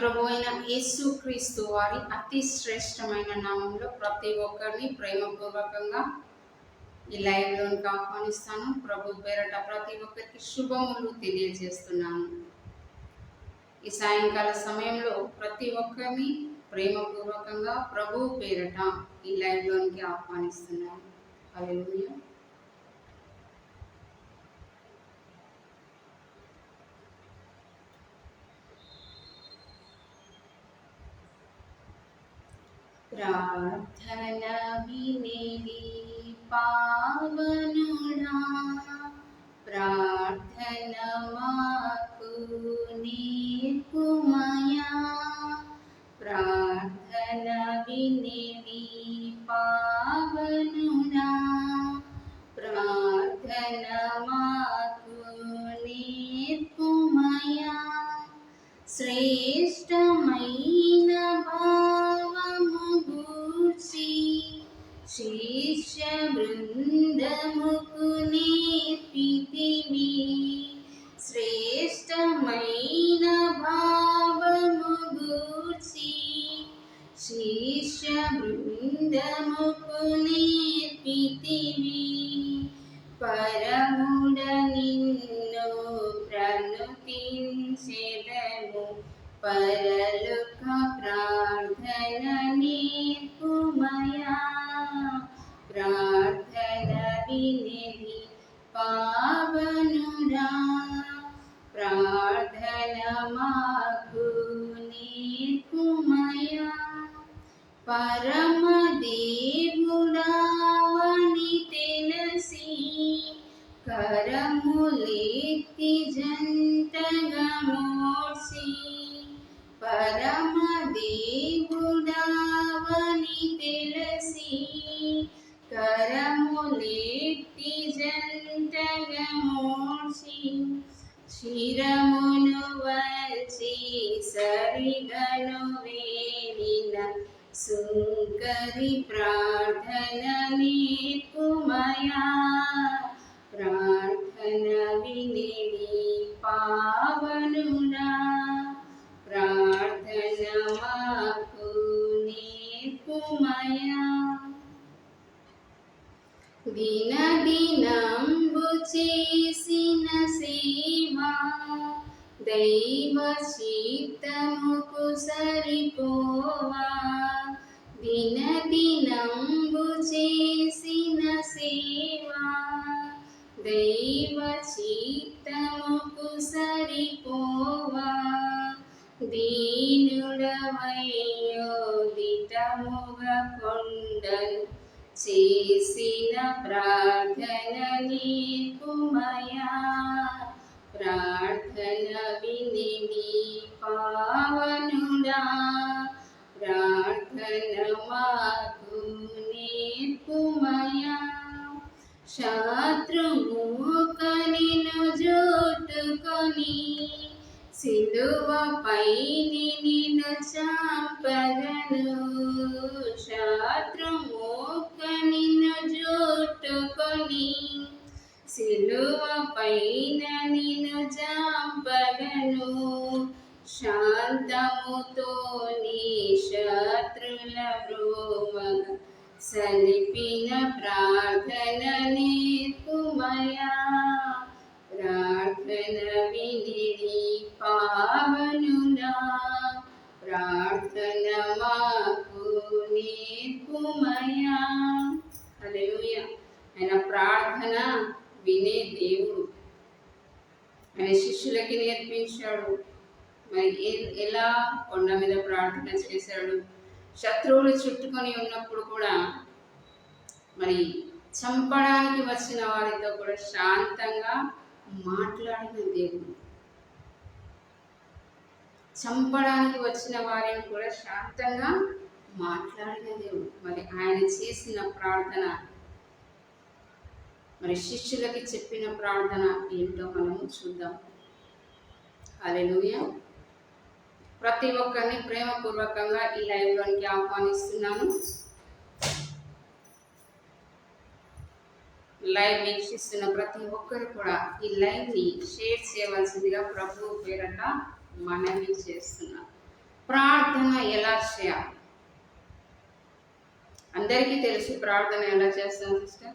ప్రభు అయిన యేసు క్రీస్తు వారి అతి శ్రేష్టమైన నామంలో ప్రతి ఒక్కరిని ప్రేమపూర్వకంగా ఈ లైవ్లోనికి ఆహ్వానిస్తాను. ప్రభు పేరట ప్రతి ఒక్కరికి శుభములు తెలియజేస్తున్నాను. ఈ సాయంకాల సమయంలో ప్రతి ఒక్కరిని ప్రేమపూర్వకంగా ప్రభు పేరట ఈ లైవ్లోనికి ఆహ్వానిస్తున్నాను. హల్లెలూయా. ప్రార్థన వినేది పావనుడా ప్రార్థన మాకు నేర్పుమయా ప్రార్థన వినేది పావనుడా ప్రార్థన గూర్చి శిష్య బృందముకు నేర్పితివి శ్రేష్టమైన భావము గూర్చి శిష్య బృందముకు పరమ దేవుడావని తెలిసి కరములెత్తి జంటగా మోసి శిరమును వచ్చి సరిగను వేలిన సుంకరి ప్రార్థన నీకుమయా ప్రార్థన వినిడి పావనుడా. ప్రార్థన మాకు నీకుమయా దిన దినంబు చేసిన సేవా. దైవ చిత్తముకు సరిపోవా. దిన దినంబు చేసిన సేవా. దైవ చిత్తముకు సరిపోవా. దీనుడవయ్యో కొండలు చేసిన ప్రార్థన నీకుమయా ప్రార్థన విని పావనుడా. ప్రార్థన మాకు నేర్పుమయా శత్రువు సిలువపై నిన్ను చంపగను. శత్రుముఖనిను జోటుకొని సిలువపైన నిన్ను చంపగను. శాంతముతో నీ శత్రుల బ్రోమగ సలిపిన ప్రార్థన నీకుమయా ప్రార్థన వినిది పావనునా ప్రార్థన మాకు నీకుమయా హల్లెలూయా. ఆయన ప్రార్థన వినే దేవుడు. ఆయన శిష్యులకి నేర్పించాడు. మరి ఎలా కొండ మీద ప్రార్థన చేశాడు? శత్రువులు చుట్టుకొని ఉన్నప్పుడు కూడా మరి చంపడానికి వచ్చిన వారితో కూడా శాంతంగా మాట్లాడిన దేవుడు చంపడానికి వచ్చిన వారిని కూడా శాంతంగా మాట్లాడిన దేవుడు మరి ఆయన చేసిన ప్రార్థన మరి శిష్యులకి చెప్పిన ప్రార్థన ఏంటో మనము చూద్దాం. హల్లెలూయా. ప్రతి ఒక్కరిని ప్రేమపూర్వకంగా ఈ లైవ్లోనికి ఆహ్వానిస్తున్నాను. లైవ్ వీక్షిస్తున్న ప్రతి ఒక్కరు కూడా ఈ లైవ్ని షేర్ చేయవలసిందిగా ప్రభు పేరట మనవి చేస్తున్నా. ప్రార్థన ఎలా చేయాలి అందరికీ తెలుసు ప్రార్థన ఎలా చేస్తాం సిస్టర్?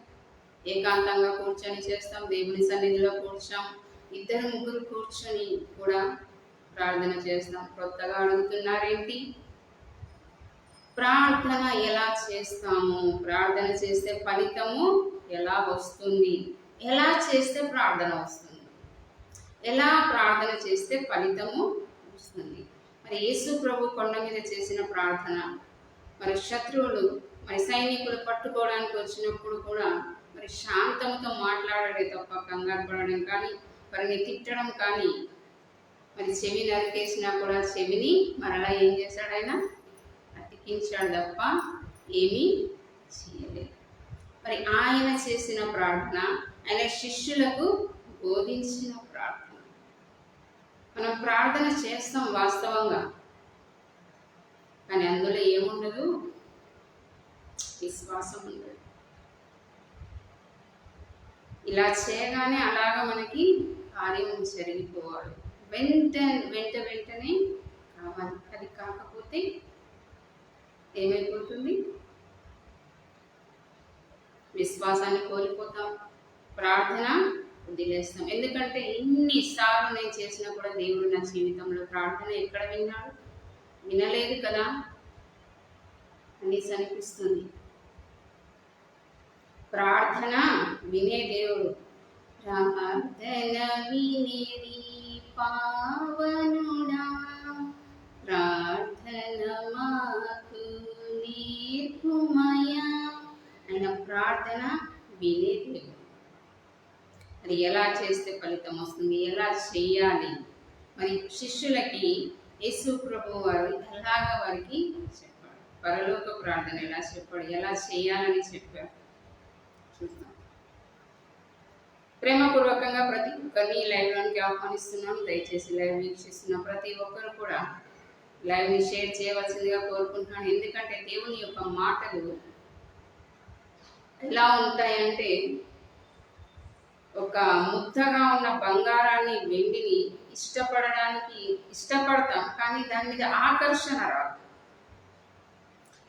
ఏకాంతంగా కూర్చొని చేస్తాం దేవుని సన్నిధిలో కూర్చాం ఇద్దరు ముగ్గురు కూర్చొని కూడా ప్రార్థన చేస్తాం. కొత్తగా అడుగుతున్నారేంటి? ప్రార్థన ఎలా చేస్తాము? ప్రార్థన చేస్తే ఫలితము ఎలా వస్తుంది? ఎలా చేస్తే ప్రార్థన వస్తుంది? ఎలా ప్రార్థన చేస్తే ఫలితము వస్తుంది? మరి యేసు ప్రభు కొండ మీద చేసిన ప్రార్థన మరి శత్రువులు మరి సైనికులు పట్టుకోవడానికి వచ్చినప్పుడు కూడా మరి శాంతంతో మాట్లాడడే తప్ప కంగారు పడడం కానీ వారిని తిట్టడం కానీ మరి చెవి నరికేసినా కూడా చెవిని మరలా ఏం చేశాడు ఆయన? అతికించాడు తప్ప ఏమీ చేయలేదు. మరి ఆయన చేసిన ప్రార్థన ఆయన శిష్యులకు బోధించిన ప్రార్థన. మనం ప్రార్థన చేస్తాం వాస్తవంగా. కానీ అందులో ఏముండదు? విశ్వాసం ఉండదు. ఇలా చేయగానే అలాగ మనకి కార్యం జరిగిపోవాలి. వెంట వెంట వెంటనే కావాలి. అది కాకపోతే ఏమైపోతుంది? విశ్వాసాన్ని కోల్పోతాం ప్రార్థన వదిలేస్తాం. ఎందుకంటే ఎన్నిసార్లు నేను చేసినా కూడా దేవుడు నా జీవితంలో ప్రార్థన ఎక్కడ విన్నాడు? వినలేదు కదా? అనేసి అనిపిస్తుంది. ప్రార్థన వినే దేవుడు. ప్రార్థన వినేది పావనుడా ప్రార్థన మాకు నేర్పుమయా ఆయన ప్రార్థన వినే దేవుడు అది ఎలా చేస్తే ఫలితం వస్తుంది? ఎలా చేయాలి? మరి శిష్యులకి యేసు ప్రభు వారు ఎలాగా వారికి చెప్పాడు. పరలోక ప్రార్థన ఎలా చెప్పాడు? ఎలా చేయాలని చెప్పాడు? చూద్దాం. ప్రేమపూర్వకంగా ప్రతి ఒక్కరిని లైవ్లోనికి ఆహ్వానిస్తున్నాను దయచేసి లైవ్ వీక్షిస్తున్న ప్రతి ఒక్కరు కూడా లైవ్ని షేర్ చేయవలసిందిగా కోరుకుంటున్నాను. ఎందుకంటే దేవుని యొక్క మాటలు ఎలా ఉంటాయంటే ఒక ముద్దగా ఉన్న బంగారాన్ని వెండిని ఇష్టపడడానికి ఇష్టపడతాం. కానీ దాని మీద ఆకర్షణ రాదు.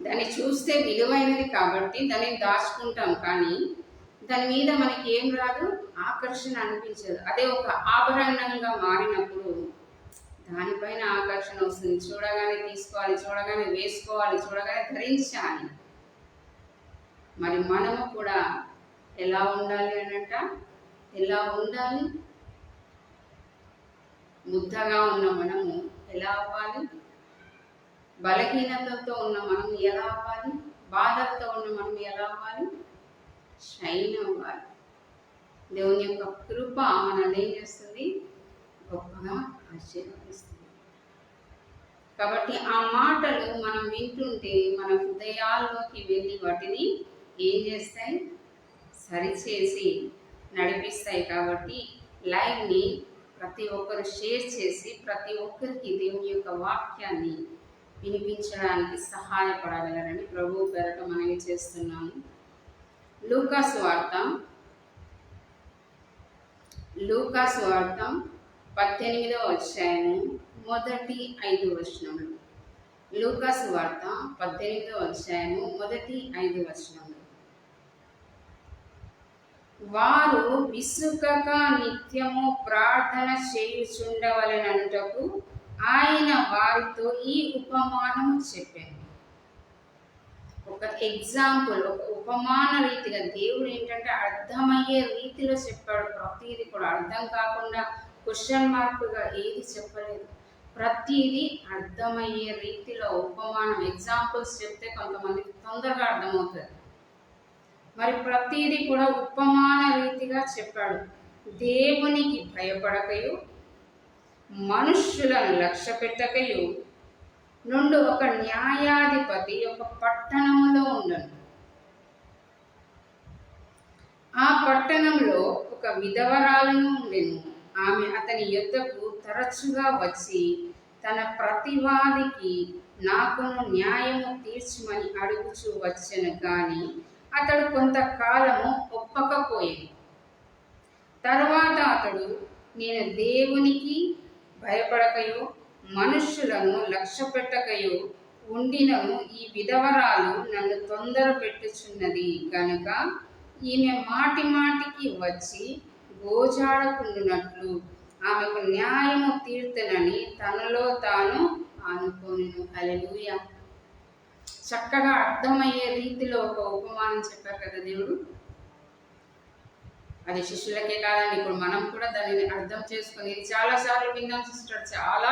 దాన్ని చూస్తే విలువైనది కాబట్టి దాన్ని దాచుకుంటాం. కానీ దాని మీద మనకి ఏం రాదు? ఆకర్షణ అనిపించదు. అదే ఒక ఆభరణంగా మారినప్పుడు దానిపైన ఆకర్షణ వస్తుంది. చూడగానే తీసుకోవాలి చూడగానే వేసుకోవాలి చూడగానే ధరించాలి. మరి మనము కూడా ఎలా ఉండాలి అనంట? ఎలా ఉండాలి? ముద్దగా ఉన్న మనము ఎలా అవ్వాలి? బలహీనతతో ఉన్న మనం ఎలా అవ్వాలి? బాధలతో ఉన్న మనం ఎలా అవ్వాలి? షైన్ అవ్వాలి. దేవుని యొక్క కృప మనల్ని ఏం చేస్తుంది? గొప్పగా ఆశీర్వదిస్తుంది. కాబట్టి ఆ మాటలు మనం వింటుంటే మన హృదయాల్లోకి వెళ్ళి వాటిని ఏం చేస్తాయి? సరిచేసి నడిపిస్తాయి కాబట్టి లైవ్ని ప్రతి ఒక్కరు షేర్ చేసి ప్రతి ఒక్కరికి దేవుని యొక్క వాక్యాన్ని వినిపించడానికి సహాయపడగలరని ప్రభు పేరట మనవి చేస్తున్నాము. లూకాస్ వార్త. లూకాస్ వార్తం పద్దెనిమిదవ అధ్యాయము మొదటి ఐదు వచనములు. లూకాస్ వార్త పద్దెనిమిదవ అధ్యాయము మొదటి ఐదు వచనం వారు విసుకక నిత్యము ప్రార్థన చేయుచుండవలనంటకు ఆయన వారితో ఈ ఉపమానం చెప్పాను. ఒక ఎగ్జాంపుల్ ఒక ఉపమాన రీతిగా దేవుడు ఏంటంటే అర్థమయ్యే రీతిలో చెప్పాడు. ప్రతిదీ కూడా అర్థం కాకుండా క్వశ్చన్ మార్క్గా ఏది చెప్పలేదు. ప్రతిదీ అర్థమయ్యే రీతిలో ఉపమానం ఎగ్జాంపుల్స్ చెప్తే కొంతమందికి తొందరగా అర్థమవుతుంది. మరి ప్రతిదీ కూడా ఉపమాన రీతిగా చెప్పాడు. దేవునికి భయపడకయు మనుష్యులను లక్ష్య పెట్టకయు నుండి ఒక న్యాయాధిపతి ఒక పట్టణంలో ఉండను. ఆ పట్టణంలో ఒక విధవరాలను ఉండెను. ఆమె అతని యుద్ధకు తరచుగా వచ్చి తన ప్రతివాదికి నాకును న్యాయము తీర్చమని అడుగుచూ వచ్చను కానీ అతడు కొంతకాలము ఒప్పకపోయింది. తర్వాత అతడు నేను దేవునికి భయపడకయో మనుష్యులను లక్ష్య పెట్టకయో ఉండినను ఈ విధవరాలు నన్ను తొందర పెట్టుచున్నది కనుక ఈమె మాటి మాటికి వచ్చి గోజాడకుండునట్లు ఆమెకు న్యాయము తీర్తనని తనలో తాను అనుకోను అలెలుయా చక్కగా అర్థమయ్యే రీతిలో ఒక ఉపమానం చెప్పారు కదా దేవుడు. అది శిష్యులకే కాదండి ఇప్పుడు మనం కూడా దానిని అర్థం చేసుకుని ఇది చాలా సార్లు విన్నాం సిస్టర్ చాలా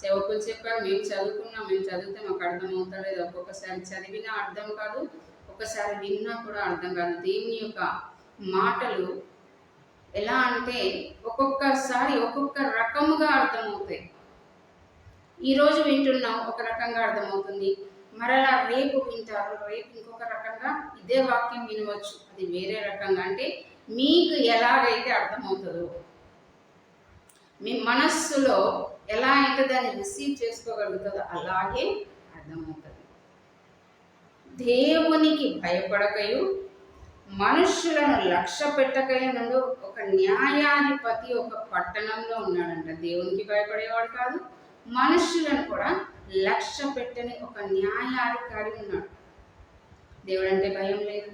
సేవకులు చెప్పారు మేము చదువుకున్నాం మేము చదివితే మాకు అర్థం అవుతలేదు ఒక్కొక్కసారి చదివినా అర్థం కాదు ఒక్కసారి విన్నా కూడా అర్థం కాదు. దేవుని యొక్క మాటలు ఎలా అంటే ఒక్కొక్కసారి ఒక్కొక్క రకముగా అర్థమవుతాయి. ఈరోజు వింటున్నాం ఒక రకంగా అర్థమవుతుంది. మరలా రేపు వింటారు రేపు ఇంకొక రకంగా ఇదే వాక్యం వినవచ్చు. అది వేరే రకంగా అంటే మీకు ఎలాగైతే అర్థమవుతుందో మీ మనస్సులో ఎలా అయితే దాన్ని రిసీవ్ చేసుకోగలుగుతుందో అలాగే అర్థమవుతుంది. దేవునికి భయపడకయు మనుషులను లక్ష్య పెట్టకయు ఒక న్యాయాధిపతి ఒక పట్టణంలో ఉన్నాడంట. దేవునికి భయపడేవాడు కాదు మనుష్యులను కూడా లక్ష్య పెట్టని ఒక న్యాయాధికారి ఉన్నాడు. దేవుడు అంటే భయం లేదు.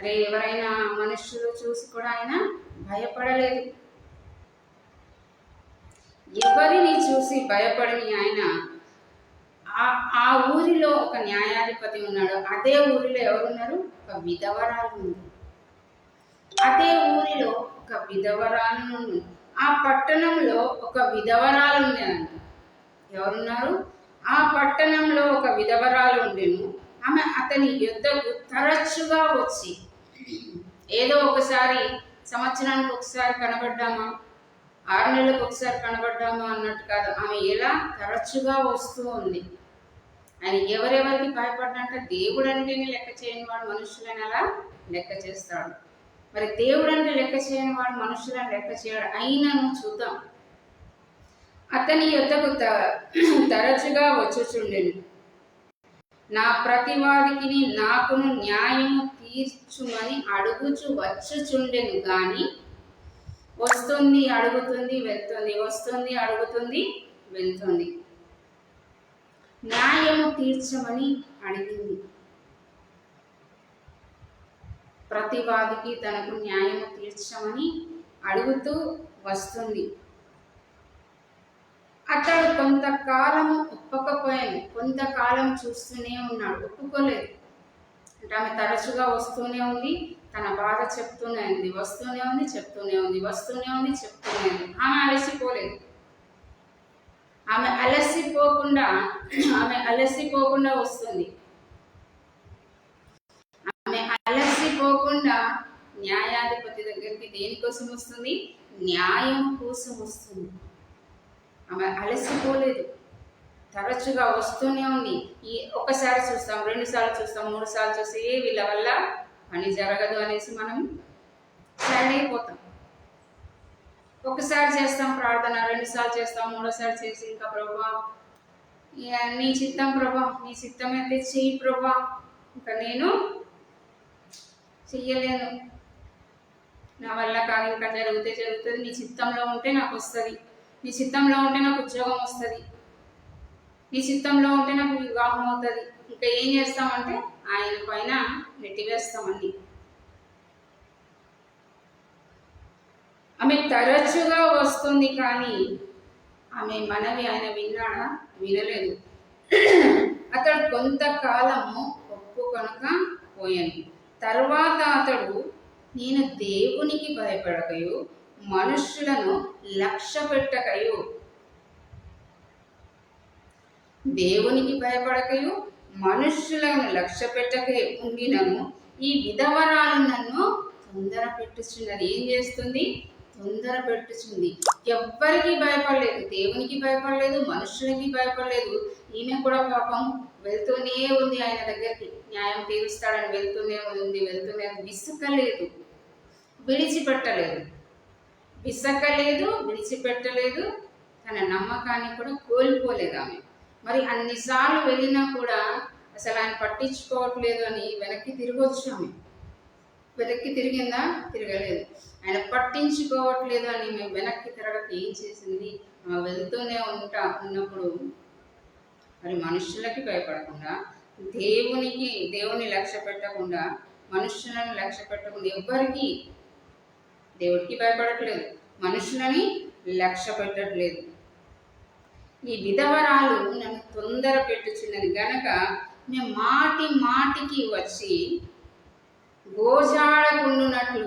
అరే ఎవరైనా మనుష్యులు చూసి కూడా ఆయన భయపడలేదు. ఎవరిని చూసి భయపడని ఆయన ఆ ఆ ఊరిలో ఒక న్యాయాధిపతి ఉన్నాడు. అదే ఊరిలో ఎవరున్నారు? ఒక విధవరాలు ఉంది అదే ఊరిలో ఒక విధవరాలు ఉంది ఆ పట్టణంలో ఒక విధవరాలు ఉండేనంట ఎవరున్నారు? ఆ పట్టణంలో ఒక విధవరాలు ఉండేను ఆమె అతని యుద్ధకు తరచుగా వచ్చి ఏదో ఒకసారి సంవత్సరానికి ఒకసారి కనబడ్డామా? ఆరు నెలలకు ఒకసారి కనబడ్డామా అన్నట్టు కాదు. ఆమె ఎలా? తరచుగా వస్తూ ఉంది. ఆయన ఎవరెవరికి భయపడ్డంటే దేవుడు అంటేనే లెక్క చేయని వాడు మనుషులని అలా లెక్క చేస్తాడు. మరి దేవుడు అంటే లెక్క చేయని వాడు మనుషులను లెక్క చేయడు. అయినను చూద్దాం. అతని యుద్ధకు తరచుగా వచ్చుచుండెను. నా ప్రతివాదికి నాకును న్యాయము తీర్చుమని అడుగుచు వచ్చుచుండెను గాని వస్తుంది అడుగుతుంది వెళ్తుంది వస్తుంది అడుగుతుంది వెళ్తుంది. న్యాయము తీర్చమని అడిగింది. ప్రతివాదికి తనకు న్యాయం తీర్చమని అడుగుతూ వస్తుంది. అతడు కొంతకాలము ఒప్పకపోయాను. కొంతకాలం చూస్తూనే ఉన్నాడు. ఒప్పుకోలేదు. అంటే ఆమె తరచుగా వస్తూనే ఉంది. తన బాధ చెప్తూనే ఉంది. వస్తూనే ఉంది చెప్తూనే ఉంది. వస్తూనే ఉంది చెప్తూనే ఉంది. ఆమె అలసిపోలేదు. ఆమె అలసిపోకుండా ఆమె అలసిపోకుండా వస్తుంది ఆమె అలసిపోకుండా న్యాయాధిపతి దగ్గరికి దేనికోసం వస్తుంది? న్యాయం కోసం వస్తుంది. ఆమె అలసిపోలేదు. తరచుగా వస్తూనే ఉంది. ఈ ఒకసారి చూస్తాం రెండు సార్లు చూస్తాం మూడు సార్లు చూస్తే ఏ వీళ్ళ వల్ల పని జరగదు అనేసి మనం సైడ్ అయిపోతాం. ఒకసారి చేస్తాం ప్రార్థన రెండు సార్లు చేస్తాం మూడోసారి చేసి ఇంకా ప్రభా ఇక నీ చిత్తం ప్రభా నీ చిత్తం అయితే చెయ్యి ప్రభా. ఇంకా నేను చెయ్యలేను. నా వల్ల కాదు ఇంకా జరిగితే జరుగుతుంది. నీ చిత్తంలో ఉంటే నాకు వస్తుంది. నీ చిత్తంలో ఉంటే నాకు ఉద్యోగం వస్తుంది. నీ చిత్తంలో ఉంటే నాకు వివాహం అవుతుంది. ఇంకా ఏం చేస్తామంటే ఆయన పైన నెట్టివేస్తామండి ఆమె తరచుగా వస్తుంది కానీ ఆమె మనవి ఆయన విన్నాడా వినలేదు. అతడు కొంతకాలము ఒప్పుకొనక పోయాను. తర్వాత అతడు నేను దేవునికి భయపడకయు మనుష్యులను లక్ష్య పెట్టకయు దేవునికి భయపడకయు మనుష్యులను లక్ష్య పెట్టకయు ఉండినను. ఈ విధవరాలు నన్ను తొందర పెట్టుచున్నది ఏం చేస్తుంది? తొందర పెట్టుచుంది ఎవ్వరికి భయపడలేదు. దేవునికి భయపడలేదు మనుషులకి భయపడలేదు. ఈమె కూడా పాపం వెళ్తూనే ఉంది ఆయన దగ్గరికి. న్యాయం తీరుస్తాడని వెళ్తూనే ఉంది వెళ్తూనే ఉంది. విసుకలేదు. విడిచిపెట్టలేదు. విసకలేదు విడిచిపెట్టలేదు. తన నమ్మకాన్ని కూడా కోల్పోలేదు ఆమె. మరి అన్నిసార్లు వెళ్ళినా కూడా అసలు ఆయన పట్టించుకోవట్లేదు అని వెనక్కి తిరగొచ్చు ఆమె. వెనక్కి తిరిగిందా? తిరగలేదు. ఆయన పట్టించుకోవట్లేదు అని మేము వెనక్కి తిరగక ఏం చేసింది? వెళ్తూనే ఉంటా ఉన్నప్పుడు మరి మనుషులకి భయపడకుండా దేవునికి దేవుని లక్ష్య పెట్టకుండా మనుషులను లక్ష్య పెట్టకుండా ఎవ్వరికి దేవుడికి భయపడట్లేదు. మనుషులని లక్ష్య పెట్టట్లేదు. ఈ విధవరాలు నన్ను తొందర పెట్టుచున్నది గనక మేము మాటి మాటికి వచ్చి గోజాడకుండునట్లు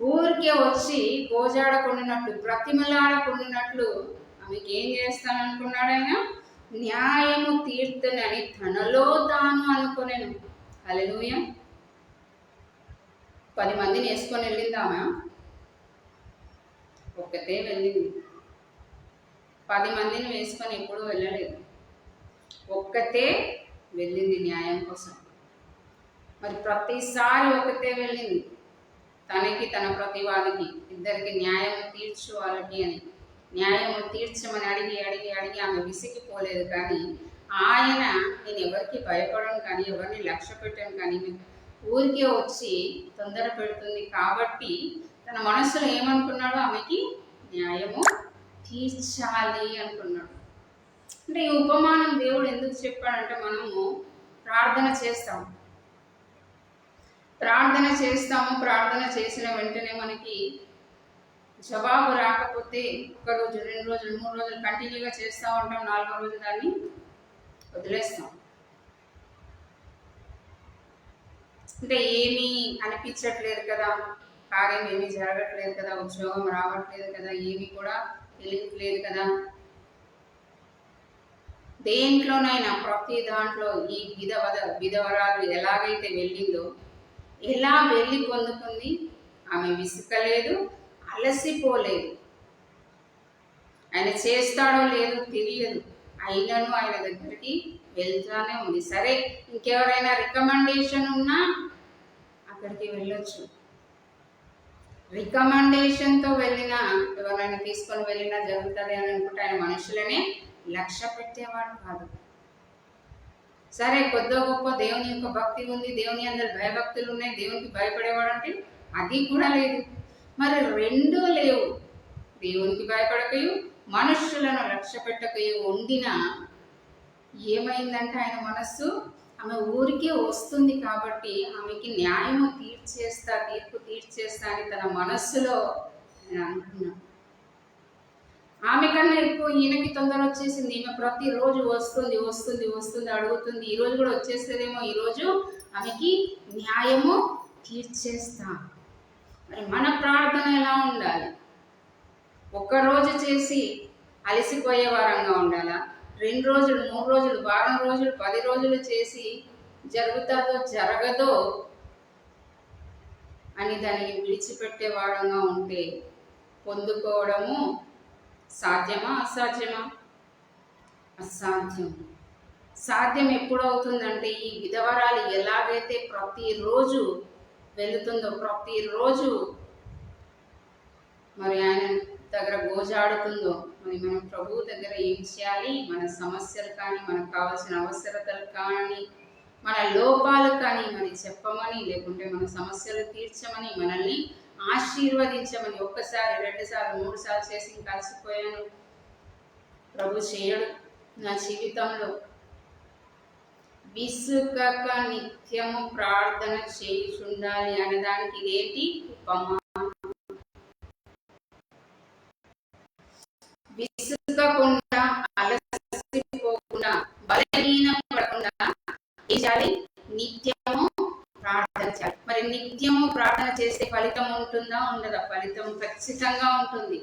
ఊరికే వచ్చి గోజాడకుండునట్లు ప్రతిమలాడకుండునట్లు ఆమెకి ఏం చేస్తాననుకున్నాడు న్యాయము తీర్తునని తనలో తాను అనుకునేను. అలెలుయ పది మందిని వేసుకొని వెళ్ళిందామా? ఒక్కతే వెళ్ళింది. పది మందిని వేసుకొని ఎప్పుడు వెళ్ళలేదు. ఒక్కతే వెళ్ళింది న్యాయం కోసం. మరి ప్రతిసారి ఒకతే వెళ్ళింది. తనకి తన ప్రతివాదికి ఇద్దరికి న్యాయం తీర్చువాలని అని. న్యాయము తీర్చమని అడిగి అడిగి అడిగి ఆమె విసిగిపోలేదు కానీ ఆయన నేను ఎవరికి భయపడను కానీ ఎవరిని లక్ష్య పెట్టాను కానీ ఊరికే వచ్చి తొందర పెడుతుంది కాబట్టి తన మనసులో ఏమనుకున్నాడో ఆమెకి న్యాయము తీర్చాలి అనుకున్నాడు. అంటే ఈ ఉపమానం దేవుడు ఎందుకు చెప్పాడంటే మనము ప్రార్థన చేస్తాం ప్రార్థన చేస్తాము ప్రార్థన చేసిన వెంటనే మనకి జవాబు రాకపోతే ఒక రోజు రెండు రోజులు మూడు రోజులు కంటిన్యూగా చేస్తూ ఉంటాం నాలుగో రోజు దాన్ని వదిలేస్తాం. అంటే ఏమీ అనిపించట్లేదు కదా కార్యం ఏమీ జరగట్లేదు కదా ఉద్యోగం రావట్లేదు కదా ఏమీ కూడా తెలియట్లేదు కదా. దేంట్లోనైనా ప్రతి దాంట్లో ఈ విధవద విధవరాలు ఎలాగైతే వెళ్ళిందో ఎలా వెళ్ళి పొందుకుంది ఆమె విసుకలేదు అలసిపోలేదు. ఆయన చేస్తాడో లేదో తెలియదు. అయినను ఆయన దగ్గరికి వెళ్తానే ఉంది. సరే ఇంకెవరైనా రికమెండేషన్ ఉన్నా అక్కడికి వెళ్ళొచ్చు. రికమెండేషన్తో వెళ్ళినా ఎవరైనా తీసుకొని వెళ్ళినా జరుగుతుంది అని అనుకుంటే ఆయన మనుషులనే లక్ష్య పెట్టేవాడు కాదు. సరే కొద్దో గొప్ప దేవుని యొక్క భక్తి ఉంది. దేవుని అందరు భయభక్తులు ఉన్నాయి. దేవునికి భయపడేవాడు అంటే అది కూడా లేదు. మరి రెండూ లేవు. దేవునికి భయపడకయు మనుష్యులను లక్ష్య పెట్టకయు ఉండిన ఏమైందంటే ఆయన మనస్సు? ఆమె ఊరికే వస్తుంది కాబట్టి ఆమెకి న్యాయము తీర్చేస్తా తీర్పు తీర్చేస్తా అని తన మనస్సులో ఆయన అనుకున్నాడు ఆమె కన్నా ఎక్కువ ఈయనకి తొందర వచ్చేసింది. ఈమె ప్రతిరోజు వస్తుంది వస్తుంది వస్తుంది అడుగుతుంది. ఈరోజు కూడా వచ్చేస్తుందేమో. ఈరోజు ఆమెకి న్యాయము తీర్చేస్తా. మరి మన ప్రార్థన ఎలా ఉండాలి? ఒక్క రోజు చేసి అలసిపోయే వారంగా ఉండాలా? రెండు రోజులు మూడు రోజులు వారం రోజులు పది రోజులు చేసి జరుగుతుందో జరగదో అని దానిని విడిచిపెట్టే వారంగా ఉంటే పొందుకోవడము సాధ్యమా అసాధ్యమా? అసాధ్యం. సాధ్యం ఎప్పుడు అవుతుందంటే ఈ విధవరాలు ఎలాగైతే ప్రతిరోజు వెళుతుందో. ప్రతిరోజు మరి ఆయన దగ్గర గోజాడుతుందో మరి మనం ప్రభువు దగ్గర ఏం చేయాలి? మన సమస్యలు కానీ మనకు కావాల్సిన అవసరతలు కానీ మన లోపాలు కానీ మరి చెప్పమని లేకుంటే మన సమస్యలు తీర్చమని మనల్ని ఆశీర్వదించమని ఒక్కసారి రెండు సార్లు మూడు సార్లు చేసి కలిసిపోయాను ప్రభు చేయడు నా జీవితంలో. విసుకక నిత్యము ప్రార్థన చేయుచుండాలి అనడానికి ఇదేంటి ఉపమా. విసుగకుండా అలసిపోకుండా బలహీనం పడకుండా ఏం చేయాలి? నిత్యము ప్రార్థన చేయాలి. మరి నిత్యము ప్రార్థన చేస్తే ఫలితం ఉంటుందా ఉండదా? ఫలితం ఖచ్చితంగా ఉంటుంది.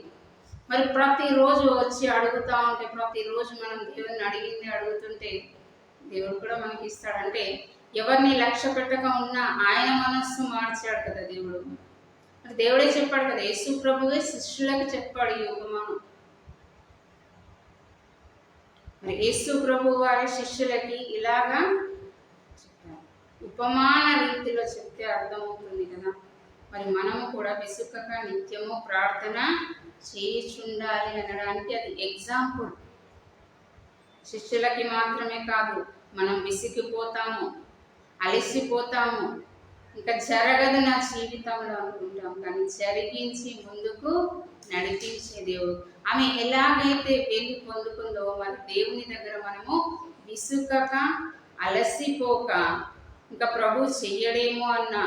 మరి ప్రతిరోజు వచ్చి అడుగుతా ఉంటే ప్రతిరోజు మనం దేవుని అడిగింది అడుగుతుంటే దేవుడు కూడా మనకి ఇస్తాడంటే ఎవరిని లక్ష్య పెట్టక ఉన్నా ఆయన మనస్సు మార్చాడు కదా దేవుడు. మరి దేవుడే చెప్పాడు కదా యేసు ప్రభువే శిష్యులకు చెప్పాడు ఈ ఉపమానం. మరి యేసు ప్రభు వారి శిష్యులకి ఇలాగా చెప్పారు. ఉపమాన రీతిలో చెప్తే అర్థమవుతుంది కదా. మరి మనము కూడా విసుకక నిత్యము ప్రార్థన చేయుచుండాలి అనడానికి అది ఎగ్జాంపుల్ శిష్యులకి మాత్రమే కాదు మనం విసిగిపోతాము అలసిపోతాము. ఇంకా జరగదు నా జీవితంలో అనుకుంటాం కానీ జరిగించి ముందుకు నడిపించే దేవుడు. ఆమె ఎలాగైతే వెళ్ళి పొందుకుందో మరి దేవుని దగ్గర మనము విసుకక అలసిపోక ఇంకా ప్రభు చెయ్యడేమో అన్న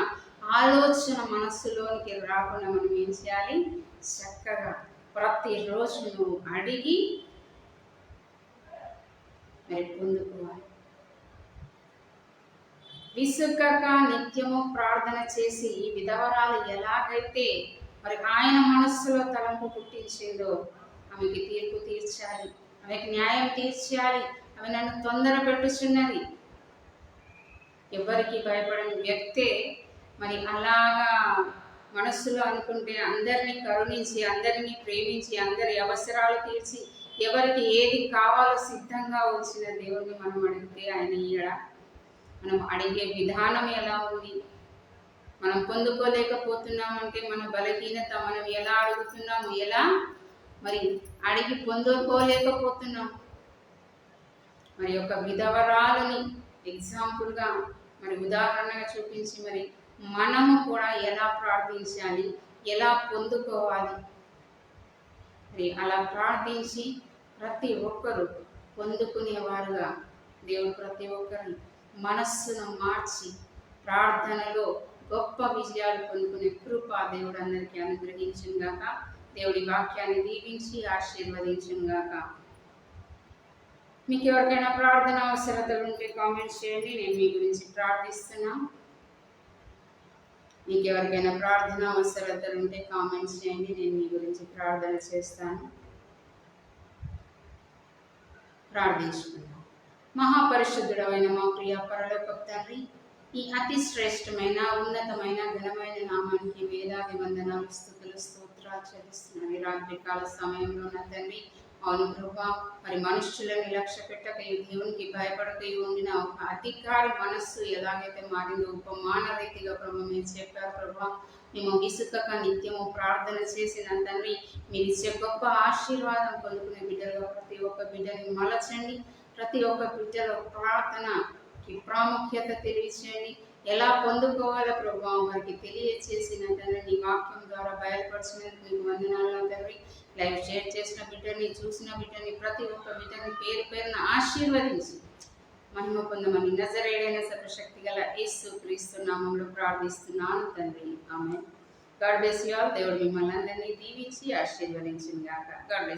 ఆలోచన మనస్సులోనికి రాకుండా మనం ఏం చేయాలి? చక్కగా ప్రతిరోజు నువ్వు అడిగి మరి పొందుకోవాలి. విసుగక నిత్యము ప్రార్థన చేసి ఈ విధవరాలు ఎలాగైతే మరి ఆయన మనస్సులో తలంపు పుట్టించిందో ఆమెకి తీర్పు తీర్చాలి ఆమెకి న్యాయం తీర్చాలి ఆమె నన్ను తొందర పెట్టుచున్నది. ఎవరికి భయపడని వ్యక్తే మరి అలాగా మనస్సులో అనుకుంటే అందరినీ కరుణించి అందరినీ ప్రేమించి అందరి అవసరాలు తీర్చి ఎవరికి ఏది కావాలో సిద్ధంగా వచ్చిన దేవుణ్ణి మనం అడిగితే ఆయన ఈయడ మనం అడిగే విధానం ఎలా ఉంది? మనం పొందుకోలేకపోతున్నాం అంటే మన బలహీనత మనం ఎలా అడుగుతున్నాము? ఎలా? మరి అడిగి పొందుకోలేకపోతున్నాం. మరి యొక్క విధవరాలని ఎగ్జాంపుల్గా మరి ఉదాహరణగా చూపించి మరి మనము కూడా ఎలా ప్రార్థించాలి? ఎలా పొందుకోవాలి? మరి అలా ప్రార్థించి ప్రతి ఒక్కరూ పొందుకునేవారుగా దేవుడు ప్రతి ఒక్కరిని. మనస్సును మార్చి ప్రార్థనలో గొప్ప విజయాలు పొందుకునే కృప దేవుడు అందరికీ అనుగ్రహించుగాక దేవుడి వాక్యాన్ని దీవించి ఆశీర్వదించుగాక మీకు ఎవరికైనా ప్రార్థన అవసరతలు ఉంటే కామెంట్స్ చేయండి. నేను మీ గురించి ప్రార్థిస్తున్నా. మీకు ఎవరికైనా ప్రార్థన అవసరతలు ఉంటే కామెంట్స్ చేయండి. నేను మీ గురించి ప్రార్థన చేస్తాను. ప్రార్థించుకుందాం. మహాపరిశుద్ధుడమైన మా ప్రియ పరలోక తండ్రి ఈ అతి శ్రేష్టమైన ఉన్నతమైన ఘనమైన నామానికి వేదాది వందనాలు స్థుతులు స్తోత్రాలు చెల్లిస్తున్నాను. రాత్రికాల రాత్రి సమయంలో నా తండ్రి అవును ప్రభా మరి మనుష్యులను లక్ష్య పెట్టక దేవునికి భయపడక ఉండిన ఒక అధికారి మనస్సు ఎలాగైతే మారిందో ఉపమాన రీతిగా ప్రభు మీరు చెప్పారు ప్రభా మేము విసుకక నిత్యము ప్రార్థన చేసిన తండ్రి మీరు ఇచ్చే గొప్ప ఆశీర్వాదం పొందుకునే బిడ్డలుగా ప్రతి ఒక్క బిడ్డని మలచండి. ప్రతి ఒక్క బిడ్డలో ప్రార్థనకి ప్రాముఖ్యత తెలియచేయండి ఎలా పొందుకోవాలో ప్రభావ వారికి తెలియచేసిన తండ్రి నీ వాక్యం ద్వారా బయలుపరిచినందుకు నీకు వందనాలు తండ్రి. లైవ్ షేర్ చేసిన బిడ్డని చూసిన బిడ్డని ప్రతి ఒక్క బిడ్డని పేరు పేరున ఆశీర్వదించి. మహిమ పొందమని నజరేడైన సర్వశక్తి గల యేసు క్రీస్తు నామంలో ప్రార్థిస్తున్నాను తండ్రి. ఆమె గాడ్ బ్లెస్ యూ ఆల్. దేవుడు మిమ్మల్ని అందరినీ దీవించి ఆశీర్వదించింది గాక. God bless